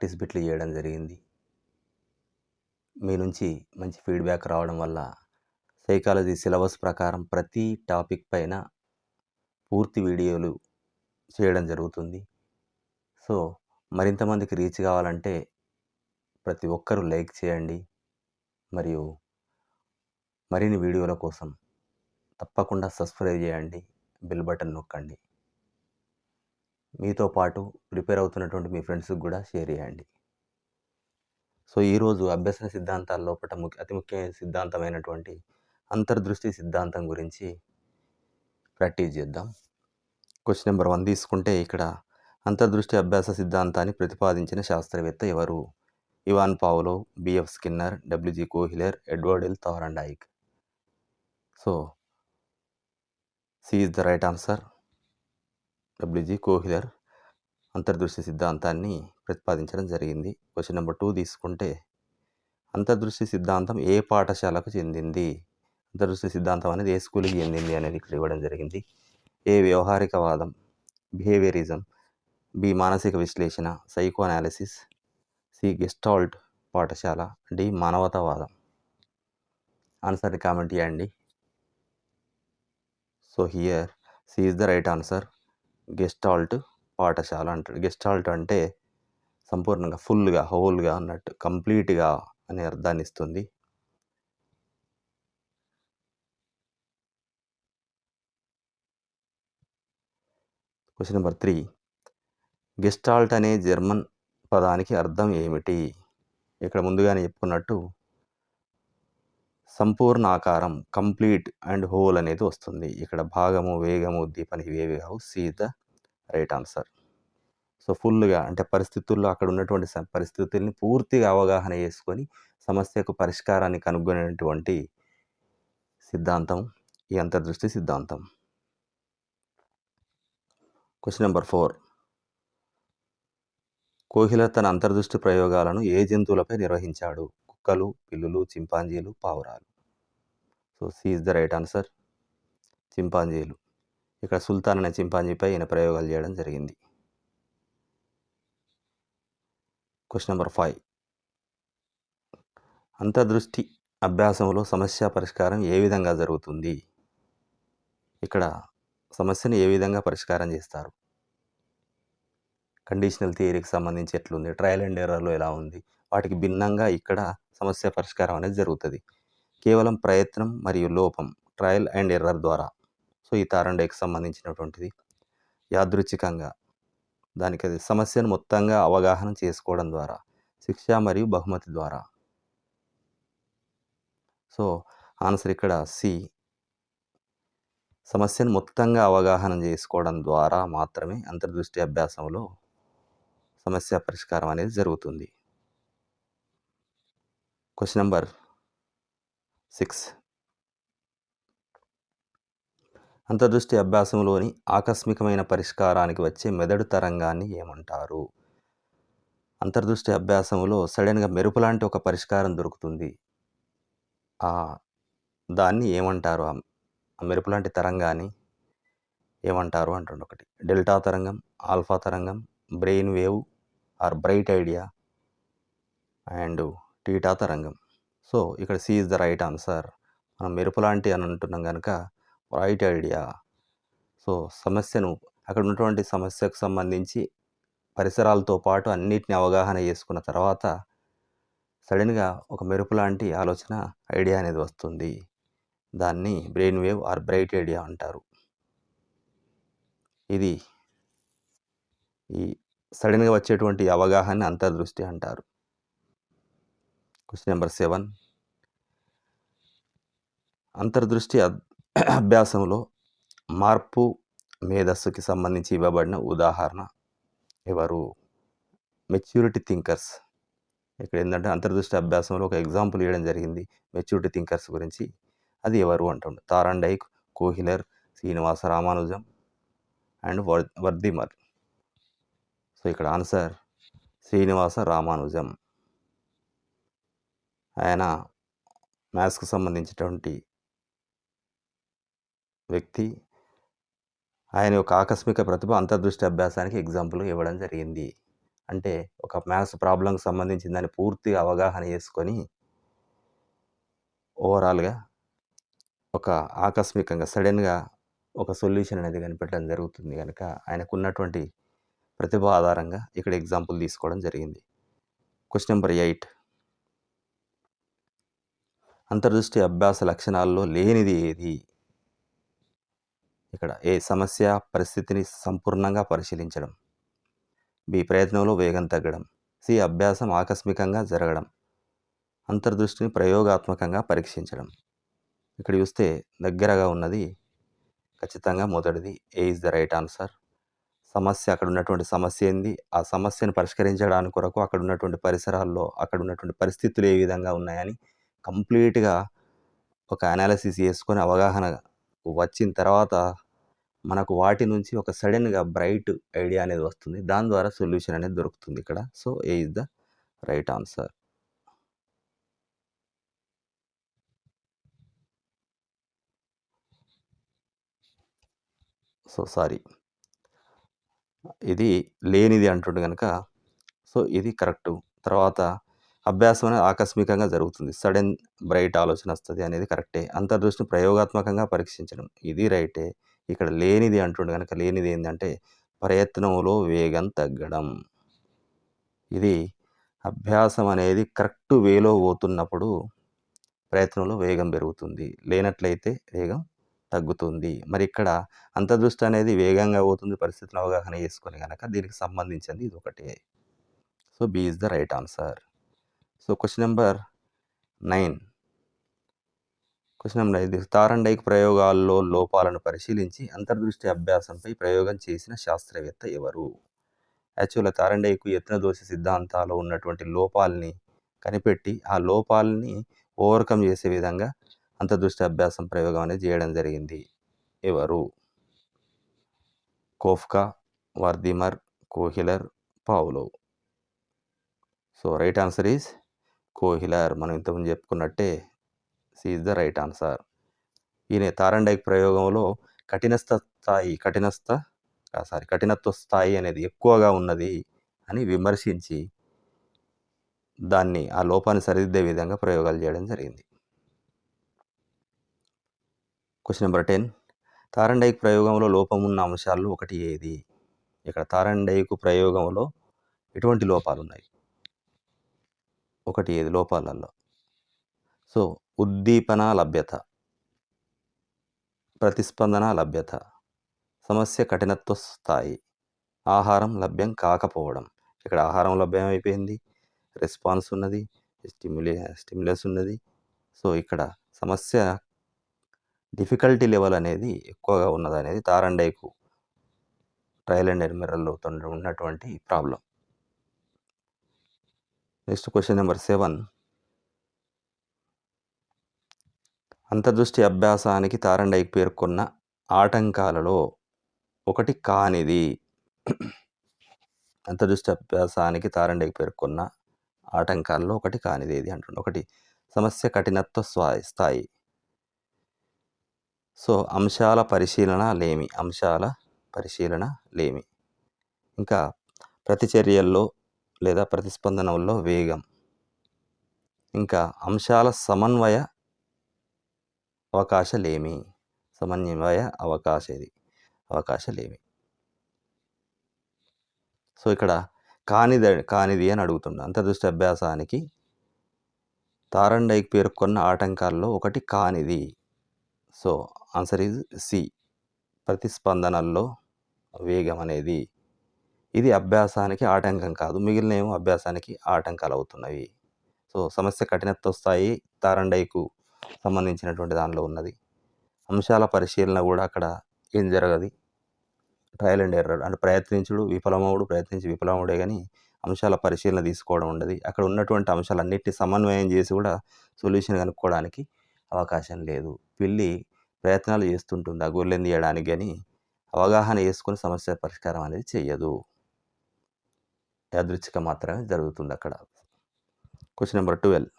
Practice చేయడం జరిగింది. మీ నుంచి మంచి ఫీడ్బ్యాక్ రావడం వల్ల సైకాలజీ సిలబస్ ప్రకారం ప్రతి టాపిక్ పైన పూర్తి వీడియోలు చేయడం జరుగుతుంది. సో మరింత మందికి రీచ్ కావాలంటే ప్రతి ఒక్కరూ లైక్ చేయండి. మరియు మరిన్ని వీడియోల కోసం తప్పకుండా సబ్స్క్రైబ్ చేయండి. బెల్ బటన్ నొక్కండి. మీతో పాటు ప్రిపేర్ అవుతున్నటువంటి మీ ఫ్రెండ్స్కి కూడా షేర్ చేయండి. సో ఈరోజు అభ్యసన సిద్ధాంతాల లోపల ముఖ్య అతి ముఖ్యమైన సిద్ధాంతమైనటువంటి అంతర్దృష్టి సిద్ధాంతం గురించి ప్రాక్టీస్ చేద్దాం. క్వశ్చన్ నెంబర్ వన్ తీసుకుంటే ఇక్కడ అంతర్దృష్టి అభ్యాస సిద్ధాంతాన్ని ప్రతిపాదించిన శాస్త్రవేత్త ఎవరు? Ivan Pavlov BF Skinner WG Kohler Edward L. Thorndike so C is the right answer. WG Kohler అంతర్దృష్టి సిద్ధాంతాన్ని ప్రతిపాదించడం జరిగింది. క్వశ్చన్ నెంబర్ టూ తీసుకుంటే అంతర్దృష్టి సిద్ధాంతం ఏ పాఠశాలకు చెందింది? అంతర్దృష్టి సిద్ధాంతం అనేది ఏ స్కూల్కి చెందింది అనేది ఇక్కడ ఇవ్వడం జరిగింది. ఏ వ్యవహారికవాదం? బిహేవియరిజం? బి మానసిక విశ్లేషణ? Psycho analysis? సి గెస్టాల్ట్ పాఠశాల? డి మానవతావాదం? ఆన్సర్ని కామెంట్ చేయండి. So here. C is the right answer. Gestalt పాఠశాల అంటాడు. గెస్టాల్ట్ అంటే సంపూర్ణంగా ఫుల్గా హోల్గా అన్నట్టు కంప్లీట్గా అనే అర్థాన్ని ఇస్తుంది. Question number three. గెస్టాల్ట్ అనే జర్మన్ పదానికి అర్థం ఏమిటి? ఇక్కడ ముందుగానే చెప్పుకున్నట్టు సంపూర్ణ ఆకారం కంప్లీట్ అండ్ హోల్ అనేది వస్తుంది. ఇక్కడ భాగము వేగము ఉద్దీపన ఇవేవి కావు. C the right answer. So ఫుల్గా అంటే పరిస్థితుల్లో అక్కడ ఉన్నటువంటి పరిస్థితుల్ని పూర్తిగా అవగాహన చేసుకొని సమస్యకు పరిష్కారాన్ని కనుగొనేటువంటి సిద్ధాంతం ఈ అంతర్దృష్టి సిద్ధాంతం. Question number four. కోహిలర్ తన అంతర్దృష్టి ప్రయోగాలను ఏ జంతువులపై నిర్వహించాడు? కుక్కలు పిల్లులు చింపాంజీలు పావురాలు. So C is the right answer చింపాంజీలు. ఇక్కడ సుల్తాన్ అనే చింపాంజీపై ఈయన ప్రయోగాలు చేయడం జరిగింది. క్వశ్చన్ నెంబర్ ఫైవ్ అంతర్దృష్టి అభ్యాసంలో సమస్య పరిష్కారం ఏ విధంగా జరుగుతుంది? ఇక్కడ సమస్యను ఏ విధంగా పరిష్కారం చేస్తారు? కండిషనల్ థియరీకి సంబంధించి ఎట్లుంది? ట్రయల్ అండ్ ఎర్రర్లో ఎలా ఉంది? వాటికి భిన్నంగా ఇక్కడ సమస్య పరిష్కారం అనేది జరుగుతుంది. కేవలం ప్రయత్నం మరియు లోపం ట్రయల్ అండ్ ఎర్రర్ ద్వారా. సో ఈ తారండేకి సంబంధించినటువంటిది. యాదృచ్ఛికంగా. దానికి అది సమస్యను మొత్తంగా అవగాహన చేసుకోవడం ద్వారా శిక్ష మరియు బహుమతి ద్వారా. సో ఆన్సర్ ఇక్కడ సి సమస్యను మొత్తంగా అవగాహన చేసుకోవడం ద్వారా మాత్రమే అంతర్దృష్టి అభ్యాసంలో సమస్య పరిష్కారం అనేది జరుగుతుంది. Question number six. అంతర్దృష్టి అభ్యాసంలోని ఆకస్మికమైన పరిష్కారానికి వచ్చే మెదడు తరంగాన్ని ఏమంటారు? అంతర్దృష్టి అభ్యాసంలో సడన్గా మెరుపు లాంటి ఒక పరిష్కారం దొరుకుతుంది. ఆ దాన్ని ఏమంటారు? ఆ ఆ మెరుపు లాంటి తరంగాన్ని ఏమంటారు అంటుండ ఒకటి. డెల్టా తరంగం ఆల్ఫా తరంగం brain wave or bright idea and theta తరంగం. సో ఇక్కడ C is the right answer. మనం మెరుపు లాంటి అని అంటున్నాం కనుక రైట్ ఐడియా. సో సమస్యను అక్కడ ఉన్నటువంటి సమస్యకు సంబంధించి పరిసరాలతో పాటు అన్నిటిని అవగాహన చేసుకున్న తర్వాత సడన్గా ఒక మెరుపు లాంటి ఆలోచన ఐడియా అనేది వస్తుంది. దాన్ని brain wave or bright idea అంటారు. ఇది ఈ సడన్గా వచ్చేటువంటి అవగాహన అంతర్దృష్టి అంటారు. క్వశ్చన్ నెంబర్ సెవెన్ అంతర్దృష్టి అబ్- అభ్యాసంలో మార్పు మేధస్సుకి సంబంధించి ఇవ్వబడిన ఉదాహరణ ఎవరు? మెచ్యూరిటీ థింకర్స్ ఇక్కడ ఏంటంటే అంతర్దృష్టి అభ్యాసంలో ఒక ఎగ్జాంపుల్ ఇవ్వడం జరిగింది. మెచ్యూరిటీ థింకర్స్ గురించి. అది ఎవరు అంటుండే? Thorndike Kohler Srinivasa Ramanujam and were Wertheimer so ఇక్కడ ఆన్సర్ శ్రీనివాస రామానుజం. ఆయన మ్యాథ్స్కు సంబంధించినటువంటి వ్యక్తి ఆయన యొక్క ఆకస్మిక ప్రతిభ అంతర్దృష్టి అభ్యాసానికి ఎగ్జాంపుల్ ఇవ్వడం జరిగింది అంటే ఒక మ్యాథ్స్ ప్రాబ్లంకి సంబంధించిన దాన్ని పూర్తిగా అవగాహన చేసుకొని ఓవరాల్‌గా ఒక ఆకస్మికంగా సడెన్‌గా ఒక సొల్యూషన్ అనేది కనిపెట్టడం జరుగుతుంది కనుక ఆయనకున్నటువంటి ప్రతిభ ఆధారంగా ఇక్కడ ఎగ్జాంపుల్ తీసుకోవడం జరిగింది. క్వశ్చన్ నెంబర్ ఎయిట్ అంతర్దృష్టి అభ్యాస లక్షణాల్లో లేనిది ఏది? ఇక్కడ ఏ సమస్య పరిస్థితిని సంపూర్ణంగా పరిశీలించడం. బి ప్రయత్నంలో వేగం తగ్గడం. సి అభ్యాసం ఆకస్మికంగా జరగడం. అంతర్దృష్టిని ప్రయోగాత్మకంగా పరీక్షించడం. ఇక్కడ చూస్తే దగ్గరగా ఉన్నది ఖచ్చితంగా మొదటిది A is the right answer. సమస్య అక్కడ ఉన్నటువంటి సమస్య ఏంది? ఆ సమస్యను పరిష్కరించడానికి కొరకు అక్కడ ఉన్నటువంటి పరిసరాల్లో, అక్కడ ఉన్నటువంటి పరిస్థితులు ఏ విధంగా ఉన్నాయని కంప్లీట్‌గా ఒక అనాలిసిస్ చేసుకొని అవగాహన వచ్చిన తర్వాత మనకు వాటి నుంచి ఒక సడెన్‌గా బ్రైట్ ఐడియా అనేది వస్తుంది. దాని ద్వారా సొల్యూషన్ అనేది దొరుకుతుంది ఇక్కడ. So, A is the right answer. So, sorry. ఇది లేనిది అంటుండు కనుక సో, ఇది కరెక్టు. తర్వాత అభ్యాసం అనేది ఆకస్మికంగా జరుగుతుంది. సడెన్ బ్రైట్ ఆలోచన వస్తుంది అనేది కరెక్టే. అంతర్దృష్టిని ప్రయోగాత్మకంగా పరీక్షించడం ఇది రైటే. ఇక్కడ లేనిది అంటుండే కనుక లేనిది ఏంటంటే ప్రయత్నంలో వేగం తగ్గడం. ఇది అభ్యాసం అనేది కరెక్ట్ వేలో పోతున్నప్పుడు ప్రయత్నంలో వేగం పెరుగుతుంది. లేనట్లయితే వేగం తగ్గుతుంది. మరి ఇక్కడ అంతర్దృష్టి అనేది వేగంగా పోతుంది పరిస్థితులను అవగాహన చేసుకొని కనుక దీనికి సంబంధించింది ఒకటే so, B is the right answer. So, question number nine question number ఐదు తారండైక్ ప్రయోగాల్లో లోపాలను పరిశీలించి అంతర్దృష్టి అభ్యాసంపై ప్రయోగం చేసిన శాస్త్రవేత్త ఎవరు? యాక్చువల్‌గా తారండైకు ఎత్తున యత్నదోష సిద్ధాంతాలో ఉన్నటువంటి లోపాల్ని కనిపెట్టి, ఆ లోపాలని ఓవర్‌కమ్ చేసే విధంగా అంతర్దృష్టి అభ్యాసం ప్రయోగం అనేది చేయడం జరిగింది. ఎవరు? Koffka, Wertheimer, Kohler, Pavlov so, right answer is Kohler మనం ఇంతకుముందు చెప్పుకున్నట్టే C is the right answer. ఈయన తారండైక్ ప్రయోగంలో కఠినస్థ స్థాయి కఠినస్థ సారీ కఠినత్వ స్థాయి అనేది ఎక్కువగా ఉన్నది అని విమర్శించి దాన్ని ఆ లోపాన్ని సరిదిద్దే విధంగా ప్రయోగాలు చేయడం జరిగింది. క్వశ్చన్ నెంబర్ టెన్ తారండైక్ ప్రయోగంలో లోపమున్న అంశాలు ఒకటి ఏది? ఇక్కడ తారండైక్ ప్రయోగంలో ఎటువంటి లోపాలు ఉన్నాయి ఒకటి ఏది లోపాలల్లో? సో, ఉద్దీపన లభ్యత. ప్రతిస్పందన లభ్యత. సమస్య కఠినత్వ స్థాయి. ఆహారం లభ్యం కాకపోవడం. ఇక్కడ ఆహారం లభ్యం అయిపోయింది రెస్పాన్స్ ఉన్నది. స్టిమ్యులే స్టిమ్యులస్ ఉన్నది. సో, ఇక్కడ సమస్య డిఫికల్టీ లెవెల్ అనేది ఎక్కువగా ఉన్నదనేది తారండైకు ట్రయల్ అండ్ ఎర్రర్‌లో ఉన్నటువంటి problem next question number seven అంతర్దృష్టి అభ్యాసానికి తారండైకి పేర్కొన్న ఆటంకాలలో ఒకటి కానిది. అంతర్దృష్టి అభ్యాసానికి తారండైకి పేర్కొన్న ఆటంకాల్లో ఒకటి కానిది ఏది అంటుండే ఒకటి సమస్య కఠినత్వ స్వాయి స్థాయి. సో, అంశాల పరిశీలన లేమి. అంశాల పరిశీలన లేమి. ఇంకా ప్రతిచర్యల్లో లేదా ప్రతిస్పందనల్లో వేగం. ఇంకా అంశాల సమన్వయ అవకాశలేమి సమన్వయ అవకాశ ఇది అవకాశ సో, ఇక్కడ కానిద కానిది అని అడుగుతుండు. అంతర్దృష్టి అభ్యాసానికి తారండైకి పేర్కొన్న ఆటంకాల్లో ఒకటి కానిది. So, answer is C. ప్రతిస్పందనల్లో వేగం అనేది. ఇది అభ్యాసానికి ఆటంకం కాదు. మిగిలిన ఏమో అభ్యాసానికి ఆటంకాలు అవుతున్నవి సో, సమస్య కఠినత్వ స్థాయి తారండైకు సంబంధించినటువంటి దానిలో ఉన్నది. అంశాల పరిశీలన కూడా అక్కడ ఏం జరగదు ట్రయల్ అండ్ ఎర్రర్ అంటే ప్రయత్నించుడు, విఫలమవుడు, ప్రయత్నించి విఫలమవుడే కానీ అంశాల పరిశీలన తీసుకోవడం ఉండదు అక్కడ ఉన్నటువంటి అంశాలన్నిటిని సమన్వయం చేసి కూడా సొల్యూషన్ కనుక్కోవడానికి అవకాశం లేదు. పిల్లి ప్రయత్నాలు చేస్తుంటుంది ఆ గొర్రెని తీయడానికి కానీ అవగాహన చేసుకుని సమస్య పరిష్కారం అనేది చెయ్యదు. యాదృచ్ఛిక మాత్రమే జరుగుతుంది అక్కడ. క్వశ్చన్ నెంబర్ ట్వెల్వ్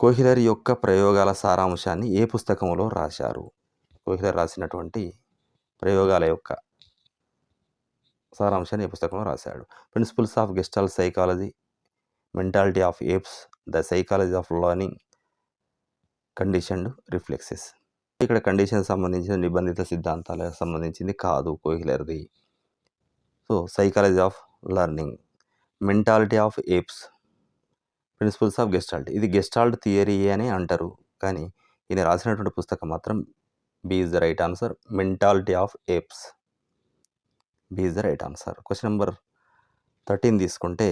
కోహిలర్ యొక్క ప్రయోగాల సారాంశాన్ని ఏ పుస్తకంలో రాశారు? కోహిలర్ రాసినటువంటి ప్రయోగాల యొక్క సారాంశాన్ని ఏ పుస్తకంలో రాశాడు? Principles of gestalt psychology mentality of apes the psychology of learning conditioned reflexes ఇక్కడ కండిషన్ సంబంధించిన నిబంధిత సిద్ధాంతాలకు సంబంధించింది కాదు కోహిలర్ది. So psychology of learning mentality of apes principles of gestalt ఇది గెస్టాల్ట్ థియరీ అని అంటారు. కానీ ఈయన రాసినటువంటి పుస్తకం మాత్రం B is the right answer mentality of apes B is the right answer question number thirteen తీసుకుంటే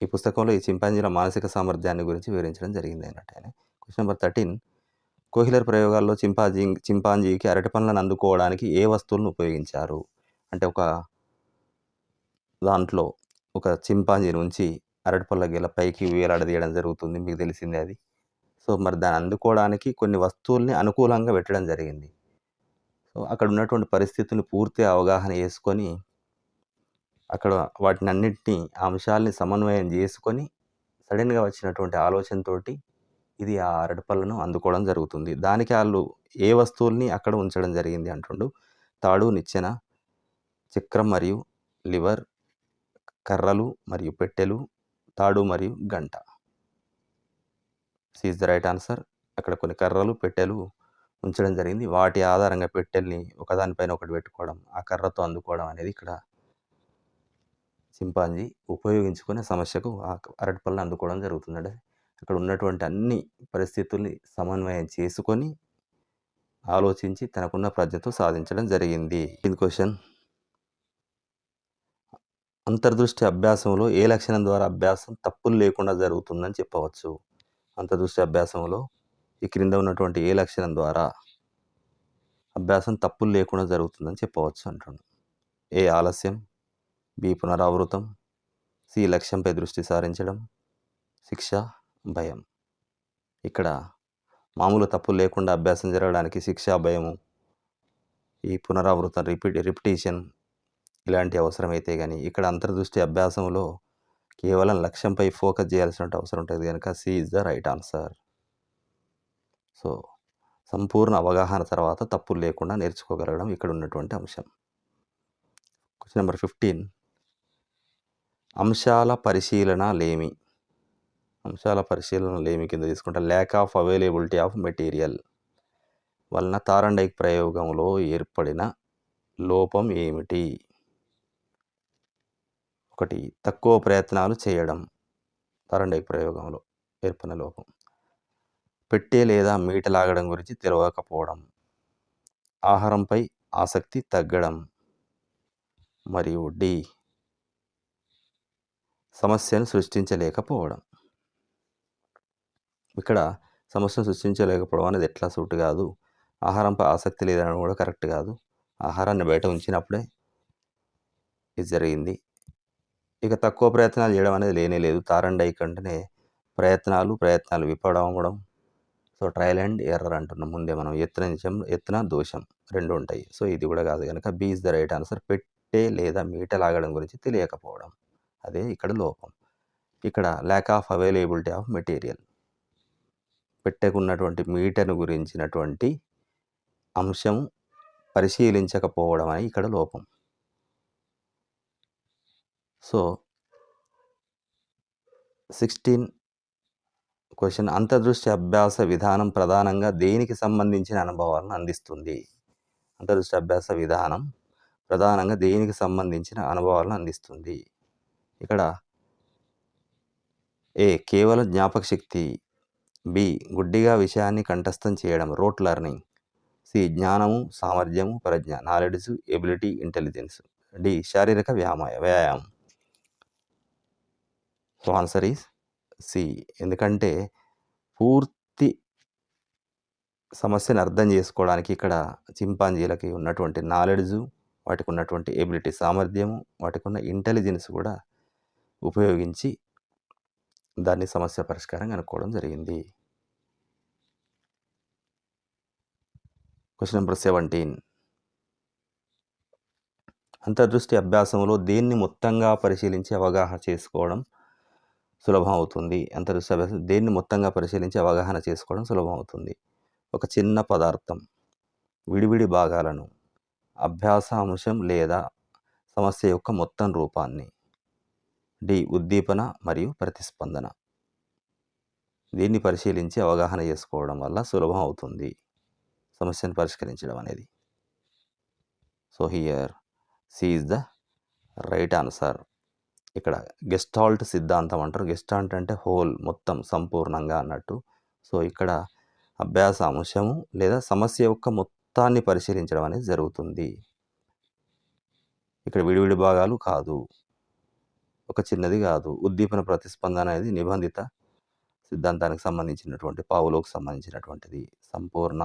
ఈ పుస్తకంలో ఈ చింపాంజీల మానసిక సామర్థ్యాన్ని గురించి వివరించడం జరిగింది అన్నట్టు ఆయన. క్వశ్చన్ నెంబర్ థర్టీన్ కోహిలర్ ప్రయోగాల్లో చింపాంజీ చింపాంజీకి అరటి పండ్లను అందుకోవడానికి ఏ వస్తువులను ఉపయోగించారు? అంటే ఒక దాంట్లో ఒక చింపాంజీ నుంచి అరటిపళ్ళ గెల పైకి వేలాడదీయడం జరుగుతుంది మీకు తెలిసిందే అది. సో మరి దాన్ని అందుకోవడానికి కొన్ని వస్తువుల్ని అనుకూలంగా పెట్టడం జరిగింది. సో అక్కడ ఉన్నటువంటి పరిస్థితుల్ని పూర్తి అవగాహన చేసుకొని అక్కడ వాటిని అన్నింటినీ అంశాలని సమన్వయం చేసుకొని సడన్గా వచ్చినటువంటి ఆలోచనతోటి ఇది ఆ అరటిపళ్ళను అందుకోవడం జరుగుతుంది. దానికి వాళ్ళు ఏ వస్తువుల్ని అక్కడ ఉంచడం జరిగింది అంటుండు? తాడు నిచ్చెన చక్రం మరియు లివర్ కర్రలు మరియు పెట్టెలు తాడు మరియు గంట. సీజ్ ద రైట్ ఆన్సర్ అక్కడ కొన్ని కర్రలు పెట్టెలు ఉంచడం జరిగింది. వాటి ఆధారంగా పెట్టెల్ని ఒకదానిపైన ఒకటి పెట్టుకోవడం ఆ కర్రతో అందుకోవడం అనేది ఇక్కడ చింపాంజీ ఉపయోగించుకునే సమస్యకు ఆ అరటిపళ్ళని అందుకోవడం జరుగుతుందంటే అక్కడ ఉన్నటువంటి అన్ని పరిస్థితుల్ని సమన్వయం చేసుకొని ఆలోచించి తనకున్న ప్రజ్ఞతో సాధించడం జరిగింది. ఇది క్వశ్చన్ అంతర్దృష్టి అభ్యాసంలో ఏ లక్షణం ద్వారా అభ్యాసం తప్పులు లేకుండా జరుగుతుందని చెప్పవచ్చు? అంతర్దృష్టి అభ్యాసంలో ఈ క్రింద ఉన్నటువంటి ఏ లక్షణం ద్వారా అభ్యాసం తప్పులు లేకుండా జరుగుతుందని చెప్పవచ్చు అంటున్నాడు ఏ ఆలస్యం బి పునరావృతం సి లక్ష్యంపై దృష్టి సారించడం శిక్ష భయం. ఇక్కడ మామూలు తప్పులు లేకుండా అభ్యాసం జరగడానికి శిక్ష భయము ఈ పునరావృతం రిపీట్ రిపిటేషన్ ఇలాంటి అవసరమైతే కానీ ఇక్కడ అంతర్దృష్టి అభ్యాసంలో కేవలం లక్ష్యంపై ఫోకస్ చేయాల్సిన అవసరం ఉంటుంది కనుక C is the right answer. So సంపూర్ణ అవగాహన తర్వాత తప్పులు లేకుండా నేర్చుకోగలగడం ఇక్కడ ఉన్నటువంటి అంశం. Question number fifteen. అంశాల పరిశీలన లేమి. అంశాల పరిశీలన లేమి కింద తీసుకుంటే lack of availability of material వలన తారండైక్ ప్రయోగంలో ఏర్పడిన లోపం ఏమిటి? ఒకటి తక్కువ ప్రయత్నాలు చేయడం. తారండైక్ ప్రయోగంలో ఏర్పడిన లోపం. పెట్టే లేదా మీట లాగడం గురించి తెలియకపోవడం ఆహారంపై ఆసక్తి తగ్గడం. మరియు డి. సమస్యను సృష్టించలేకపోవడం. ఇక్కడ సమస్యను సృష్టించలేకపోవడం అనేది ఎట్లా సూట్ కాదు. ఆహారంపై ఆసక్తి లేదనడం కూడా కరెక్ట్ కాదు. ఆహారాన్ని బయట ఉంచినప్పుడే ఇది జరిగింది. ఇక తక్కువ ప్రయత్నాలు చేయడం అనేది లేనే లేదు. తారండై కంటేనే ప్రయత్నాలు ప్రయత్నాలు విఫలమవడం సో ట్రయల్ అండ్ ఎర్రర్ అంటున్నాం. ముందే మనం ఎత్తున నిజం ఎత్తున దోషం రెండు ఉంటాయి. సో ఇది కూడా కాదు కనుక B is the right answer. పెట్టే లేదా మీట లాగడం గురించి తెలియకపోవడం. అదే ఇక్కడ లోపం. ఇక్కడ lack of availability of material పెట్టకున్నటువంటి మీటను గురించినటువంటి అంశం పరిశీలించకపోవడం అని ఇక్కడ లోపం. సో సిక్స్టీన్ క్వశ్చన్ అంతర్దృష్టి అభ్యాస విధానం ప్రధానంగా దేనికి సంబంధించిన అనుభవాలను అందిస్తుంది? అంతర్దృష్టి అభ్యాస విధానం ప్రధానంగా దేనికి సంబంధించిన అనుభవాలను అందిస్తుంది? ఇక్కడ ఏ కేవలం జ్ఞాపక శక్తి బి గుడ్డిగా విషయాన్ని కంఠస్థం చేయడం రోట్ లెర్నింగ్ సి జ్ఞానము సామర్థ్యము ప్రజ్ఞ నాలెడ్జ్ ఎబిలిటీ ఇంటెలిజెన్స్ డి శారీరక వ్యాయామ వ్యాయామం. So answer is C. ఎందుకంటే పూర్తి సమస్యను అర్థం చేసుకోవడానికి ఇక్కడ చింపాంజీలకి ఉన్నటువంటి నాలెడ్జు వాటికి ఉన్నటువంటి ఎబిలిటీ సామర్థ్యము వాటికి ఉన్న ఇంటెలిజెన్స్ కూడా ఉపయోగించి దాన్ని సమస్య పరిష్కారం కనుక్కోవడం జరిగింది. క్వశ్చన్ నెంబర్ సెవెంటీన్ అంతర్దృష్టి అభ్యాసంలో దేన్ని మొత్తంగా పరిశీలించి అవగాహన చేసుకోవడం సులభం అవుతుంది. అంతర్దృష్టి దేన్ని మొత్తంగా పరిశీలించి అవగాహన చేసుకోవడం సులభం అవుతుంది. ఒక చిన్న పదార్థం విడివిడి భాగాలను అభ్యాస అంశం లేదా సమస్య యొక్క మొత్తం రూపాన్ని డి ఉద్దీపన మరియు ప్రతిస్పందన. దీన్ని పరిశీలించి అవగాహన చేసుకోవడం వల్ల సులభం అవుతుంది. సమస్యను పరిష్కరించడం అనేది. So here C is the right answer ఇక్కడ గెస్టాల్ట్ సిద్ధాంతం అంటారు. గెస్టాల్ట్ అంటే హోల్ మొత్తం సంపూర్ణంగా అన్నట్టు. సో ఇక్కడ అభ్యాస అంశము లేదా సమస్య యొక్క మొత్తాన్ని పరిశీలించడం అనేది జరుగుతుంది. ఇక్కడ విడివిడి భాగాలు కాదు. ఒక చిన్నది కాదు. ఉద్దీపన ప్రతిస్పందన అనేది నిబంధిత సిద్ధాంతానికి సంబంధించినటువంటి పావులోకి సంబంధించినటువంటిది. సంపూర్ణ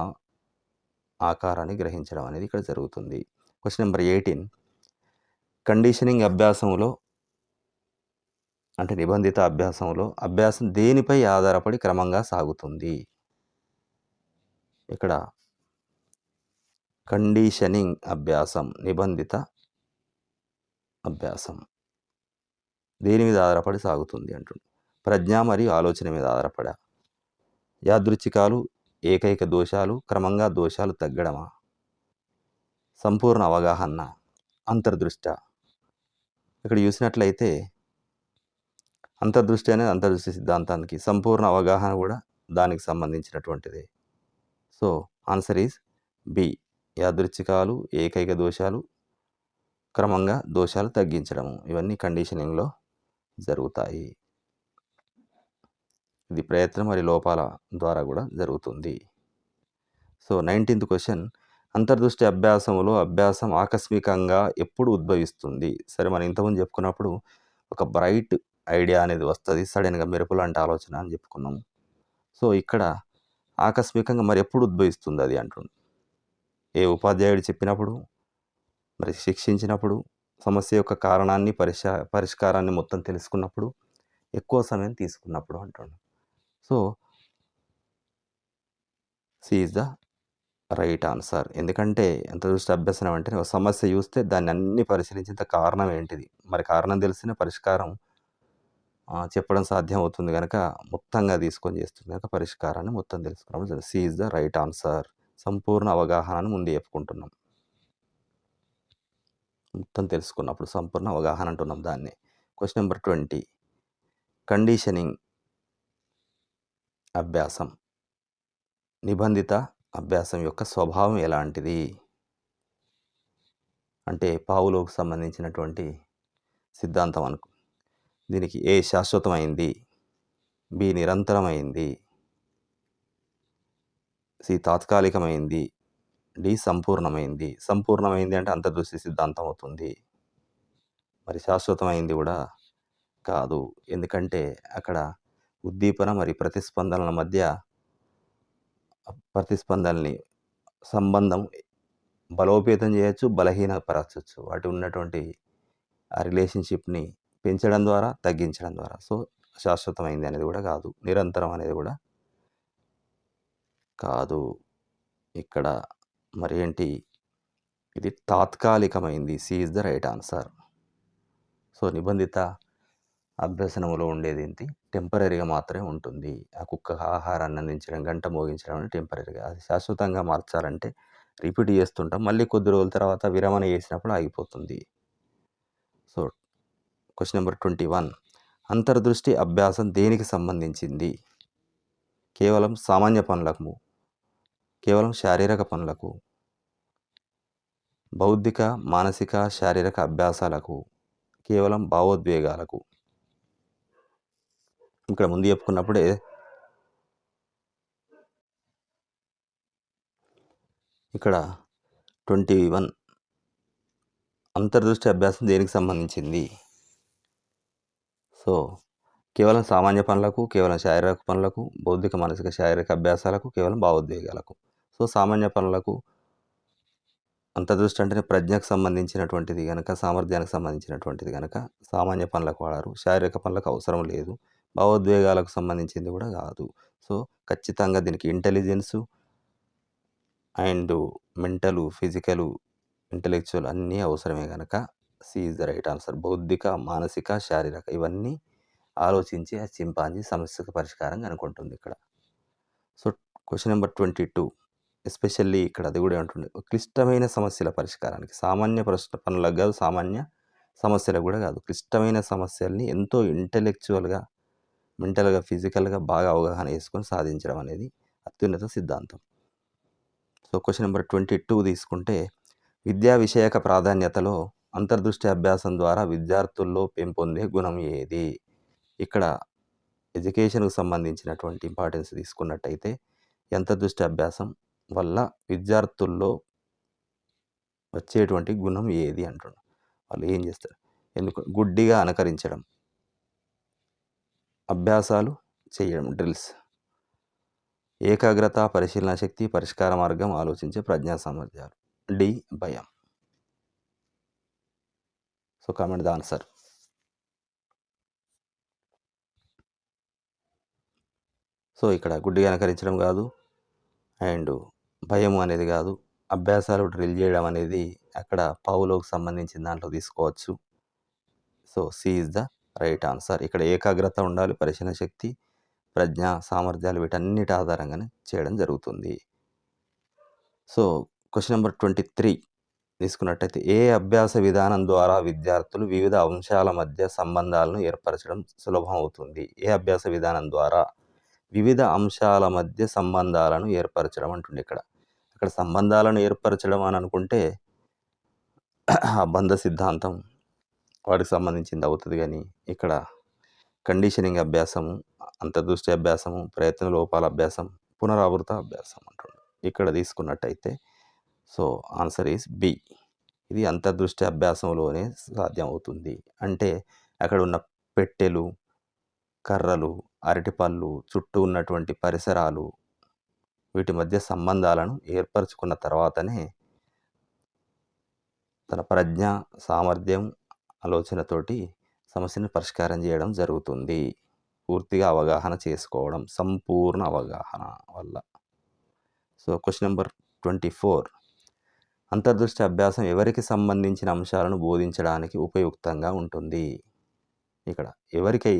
ఆకారాన్ని గ్రహించడం అనేది ఇక్కడ జరుగుతుంది. Question number eighteen. కండిషనింగ్ అభ్యాసంలో అంటే నిబంధిత అభ్యాసంలో అభ్యాసం దేనిపై ఆధారపడి క్రమంగా సాగుతుంది? ఇక్కడ కండిషనింగ్ అభ్యాసం నిబంధిత అభ్యాసం దేని మీద ఆధారపడి సాగుతుంది అంటుంది ప్రజ్ఞ మరియు ఆలోచన మీద ఆధారపడ? యాదృచ్ఛికాలు ఏకైక దోషాలు క్రమంగా దోషాలు తగ్గడమా? సంపూర్ణ అవగాహన అంతర్దృష్ట. ఇక్కడ చూసినట్లయితే అంతర్దృష్టి అనేది అంతర్దృష్టి సిద్ధాంతానికి సంపూర్ణ అవగాహన కూడా దానికి సంబంధించినటువంటిది. So answer is B. యాదృచ్ఛికాలు ఏకైక దోషాలు క్రమంగా దోషాలు తగ్గించడము. ఇవన్నీ కండిషనింగ్లో జరుగుతాయి. ఇది ప్రయత్నం మరియు లోపాల ద్వారా కూడా జరుగుతుంది. So nineteenth question. అంతర్దృష్టి అభ్యాసంలో అభ్యాసం ఆకస్మికంగా ఎప్పుడు ఉద్భవిస్తుంది? సరే మనం ఇంతకుముందు చెప్పుకున్నప్పుడు ఒక బ్రైట్ ఐడియా అనేది వస్తుంది సడన్గా మెరుపు లాంటి ఆలోచన అని చెప్పుకున్నాము సో ఇక్కడ ఆకస్మికంగా మరి ఎప్పుడు ఉద్భవిస్తుంది అది అంటుంది ఏ ఉపాధ్యాయుడు చెప్పినప్పుడు మరి శిక్షించినప్పుడు సమస్య యొక్క కారణాన్ని పరిష పరిష్కారాన్ని మొత్తం తెలుసుకున్నప్పుడు ఎక్కువ సమయం తీసుకున్నప్పుడు అంటుండు. So C is the right answer. ఎందుకంటే అంతర్దృష్టి అభ్యసనం అంటే ఒక సమస్య చూస్తే దాన్ని అన్ని పరిశీలించేంత కారణం ఏంటిది? మరి కారణం తెలిసిన పరిష్కారం చెప్పడం సాధ్యం అవుతుంది కనుక మొత్తంగా తీసుకొని చేస్తుంది కనుక పరిష్కారాన్ని మొత్తం తెలుసుకున్నప్పుడు C is the right answer సంపూర్ణ అవగాహనను ముందు చెప్పుకుంటున్నాం. మొత్తం తెలుసుకున్నప్పుడు సంపూర్ణ అవగాహన అంటున్నాం దాన్ని. క్వశ్చన్ నెంబర్ ట్వంటీ కండిషనింగ్ అభ్యాసం. నిబంధిత అభ్యాసం యొక్క స్వభావం ఎలాంటిది? అంటే పావులోకి సంబంధించినటువంటి సిద్ధాంతం అను దీనికి ఏ శాశ్వతమైంది? బి నిరంతరమైంది. సి తాత్కాలికమైంది. డి సంపూర్ణమైంది. సంపూర్ణమైంది అంటే అంతర్దృష్టి సిద్ధాంతం అవుతుంది మరి శాశ్వతమైంది కూడా కాదు. ఎందుకంటే అక్కడ ఉద్దీపన మరి ప్రతిస్పందనల మధ్య ప్రతిస్పందనని సంబంధం బలోపేతం చేయొచ్చు బలహీనపరచవచ్చు వాటి ఉన్నటువంటి ఆ రిలేషన్షిప్ని పెంచడం ద్వారా తగ్గించడం ద్వారా. సో శాశ్వతమైంది అనేది కూడా కాదు. నిరంతరం అనేది కూడా కాదు. ఇక్కడ మరి ఏంటి? ఇది తాత్కాలికమైంది. C is the right answer. So నిబంధిత అభ్యసనంలో ఉండేది ఏంటి? టెంపరీగా మాత్రమే ఉంటుంది. ఆ కుక్క ఆహారాన్ని అందించడం గంట మోగించడం అనేది టెంపరీగా. అది శాశ్వతంగా మార్చాలంటే రిపీట్ చేస్తుంటాం. మళ్ళీ కొద్ది రోజుల తర్వాత విరమణ చేసినప్పుడు ఆగిపోతుంది. క్వశ్చన్ నెంబర్ ట్వంటీ వన్ అంతర్దృష్టి అభ్యాసం దేనికి సంబంధించింది? కేవలం సామాన్య పనులకు కేవలం శారీరక పనులకు బౌద్ధిక మానసిక శారీరక అభ్యాసాలకు కేవలం భావోద్వేగాలకు. ఇక్కడ ముందు చెప్పుకున్నప్పుడే ఇక్కడ ట్వంటీ వన్ అంతర్దృష్టి అభ్యాసం దేనికి సంబంధించింది? సో కేవలం సామాన్య పనులకు కేవలం శారీరక పనులకు బౌద్ధిక మానసిక శారీరక అభ్యాసాలకు కేవలం భావోద్వేగాలకు. సో సామాన్య పనులకు అంతర్దృష్టి అంటేనే ప్రజ్ఞకు సంబంధించినటువంటిది కనుక సామర్థ్యానికి సంబంధించినటువంటిది కనుక సామాన్య పనులకు వాడారు. శారీరక పనులకు అవసరం లేదు. భావోద్వేగాలకు సంబంధించింది కూడా కాదు. సో ఖచ్చితంగా దీనికి intelligence and mental physical intellectual అన్నీ అవసరమే కనుక C is the right answer. బౌద్ధిక మానసిక శారీరక ఇవన్నీ ఆలోచించి ఆ చింపాంజీ సమస్యకు పరిష్కారం కనుక్కుంటుంది ఇక్కడ. So question number twenty two. Especially ఇక్కడ అది కూడా ఉంటుంది క్లిష్టమైన సమస్యల పరిష్కారానికి సామాన్య ప్రశ్న పనులకు కాదు సామాన్య సమస్యలకు కూడా కాదు క్లిష్టమైన సమస్యల్ని ఎంతో ఇంటెలెక్చువల్గా మెంటల్గా ఫిజికల్గా బాగా అవగాహన చేసుకొని సాధించడం అనేది అత్యున్నత సిద్ధాంతం. So question number twenty two తీసుకుంటే విద్యా విషయక ప్రాధాన్యతలో అంతర్దృష్టి అభ్యాసం ద్వారా విద్యార్థుల్లో పెంపొందే గుణం ఏది? ఇక్కడ ఎడ్యుకేషన్కు సంబంధించినటువంటి ఇంపార్టెన్స్ తీసుకున్నట్టయితే అంతర్దృష్టి అభ్యాసం వల్ల విద్యార్థుల్లో వచ్చేటువంటి గుణం ఏది అంటున్నాడు వాళ్ళు ఏం చేస్తారు? ఎందుకు? గుడ్డిగా అనుకరించడం. అభ్యాసాలు చేయడం డ్రిల్స్. ఏకాగ్రత పరిశీలన శక్తి పరిష్కార మార్గం ఆలోచించే ప్రజ్ఞా సామర్థ్యాలు. డి భయం. So comment the answer. So ఇక్కడ గుడ్డిగా అనుకరించడం కాదు. అండ్ భయం అనేది కాదు. అభ్యాసాలు డ్రిల్ చేయడం అనేది అక్కడ పావులోకి సంబంధించిన దాంట్లో తీసుకోవచ్చు. So C is the right answer. ఇక్కడ ఏకాగ్రత ఉండాలి పరిశీలన శక్తి ప్రజ్ఞ సామర్థ్యాలు వీటన్నిటి ఆధారంగానే చేయడం జరుగుతుంది. So question number twenty three. తీసుకున్నట్టయితే ఏ అభ్యాస విధానం ద్వారా విద్యార్థులు వివిధ అంశాల మధ్య సంబంధాలను ఏర్పరచడం సులభం అవుతుంది? ఏ అభ్యాస విధానం ద్వారా వివిధ అంశాల మధ్య సంబంధాలను ఏర్పరచడం అంటుండే ఇక్కడ. ఇక్కడ సంబంధాలను ఏర్పరచడం అని అనుకుంటే బంధ సిద్ధాంతం వాటికి సంబంధించింది అవుతుంది కానీ ఇక్కడ కండిషనింగ్ అభ్యాసము అంతర్దృష్టి అభ్యాసము ప్రయత్న లోపాల అభ్యాసం పునరావృత అభ్యాసం అంటుండే. ఇక్కడ తీసుకున్నట్టయితే సో ఆన్సర్ ఈస్ బి. ఇది అంతర్దృష్టి అభ్యాసంలోనే సాధ్యం అవుతుంది అంటే అక్కడ ఉన్న పెట్టెలు కర్రలు అరటిపళ్ళు చుట్టూ ఉన్నటువంటి పరిసరాలు వీటి మధ్య సంబంధాలను ఏర్పరచుకున్న తర్వాతనే తన ప్రజ్ఞ సామర్థ్యం ఆలోచనతోటి సమస్యను పరిష్కారం చేయడం జరుగుతుంది. పూర్తిగా అవగాహన చేసుకోవడం సంపూర్ణ అవగాహన వల్ల. So question number twenty four. అంతర్దృష్టి అభ్యాసం ఎవరికి సంబంధించిన అంశాలను బోధించడానికి ఉపయుక్తంగా ఉంటుంది? ఇక్కడ ఎవరికై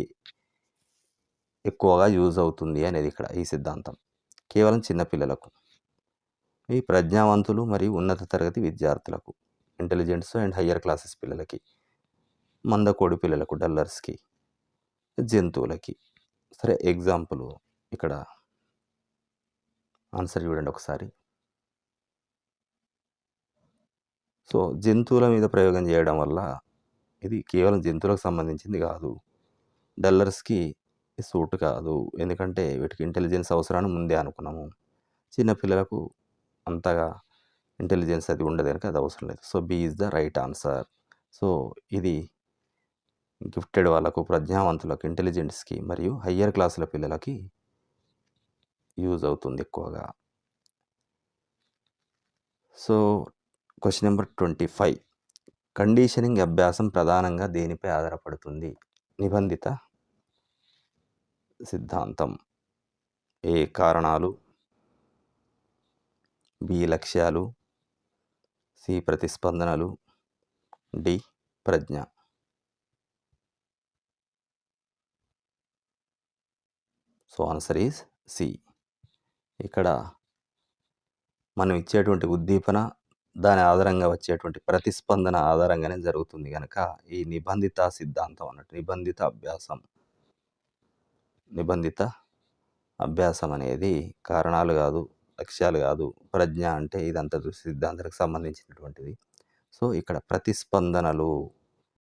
ఎక్కువగా యూజ్ అవుతుంది అనేది ఇక్కడ ఈ సిద్ధాంతం. కేవలం చిన్నపిల్లలకు ఈ ప్రజ్ఞావంతులు మరియు ఉన్నత తరగతి విద్యార్థులకు ఇంటెలిజెంట్స్ అండ్ హయ్యర్ క్లాసెస్ పిల్లలకి మందకోడి పిల్లలకు డల్లర్స్కి జంతువులకి. సరే ఎగ్జాంపుల్ ఇక్కడ. ఆన్సర్ చూడండి ఒకసారి. సో జంతువుల మీద ప్రయోగం చేయడం వల్ల ఇది కేవలం జంతువులకు సంబంధించింది కాదు. డల్లర్స్కి సూట్ కాదు. ఎందుకంటే వీటికి ఇంటెలిజెన్స్ అవసరాన్ని ముందే అనుకున్నాము. చిన్నపిల్లలకు అంతగా ఇంటెలిజెన్స్ అది ఉండదు కనుక అది అవసరం లేదు. So B is the right answer. So ఇది గిఫ్టెడ్ వాళ్ళకు ప్రజ్ఞావంతులకు ఇంటెలిజెంట్స్కి మరియు హయ్యర్ క్లాసుల పిల్లలకి యూజ్ అవుతుంది ఎక్కువగా. So question number twenty five conditioning అభ్యాసం ప్రధానంగా దేనిపై ఆధారపడుతుంది? నిబంధిత సిద్ధాంతం. ఏ కారణాలు? బి లక్ష్యాలు. సి ప్రతిస్పందనలు. డి ప్రజ్ఞ. సో ఆన్సర్ ఈజ్ సి ఇక్కడ మనం ఇచ్చేటువంటి ఉద్దీపన దాని ఆధారంగా వచ్చేటువంటి ప్రతిస్పందన ఆధారంగానే జరుగుతుంది కనుక ఈ నిబంధిత సిద్ధాంతం అన్నట్టు నిబంధిత అభ్యాసం. నిబంధిత అభ్యాసం అనేది కారణాలు కాదు లక్ష్యాలు కాదు ప్రజ్ఞ అంటే ఇదంతా సిద్ధాంతానికి సంబంధించినటువంటిది. సో ఇక్కడ ప్రతిస్పందనలు